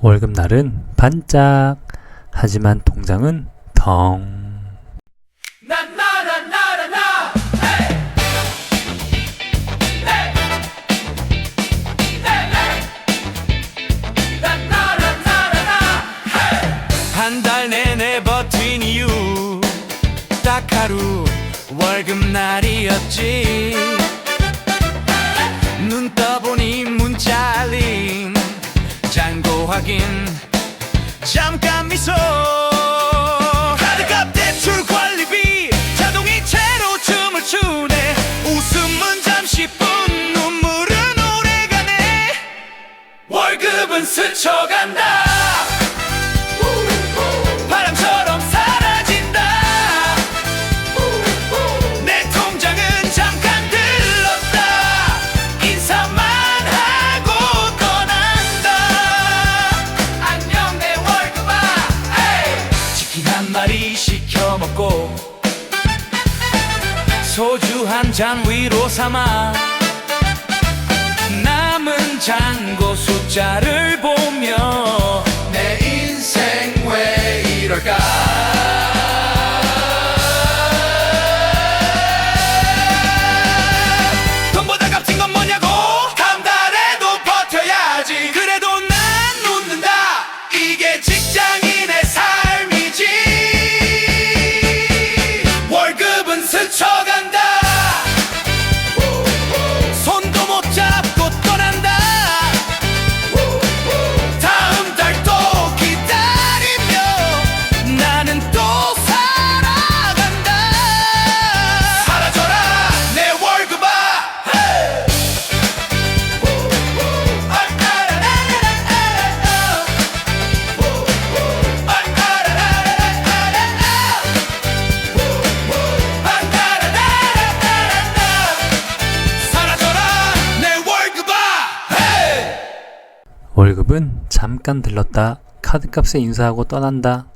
월급날은 반짝. 하지만 통장은 덩. 한달 내내 버틴 이유 딱 하루 월급날이었지 확인 잠깐 미소. 카드값 대출 관리비 자동이체로 춤을 추네. 웃음은 잠시뿐 눈물은 오래가네. 월급은 스쳐간다 먹고 소주 한 잔 위로 삼아 남은 잔고 숫자를 보며 내 인생 왜 이럴까 월급은 잠깐 들렀다. 카드값에 인사하고 떠난다.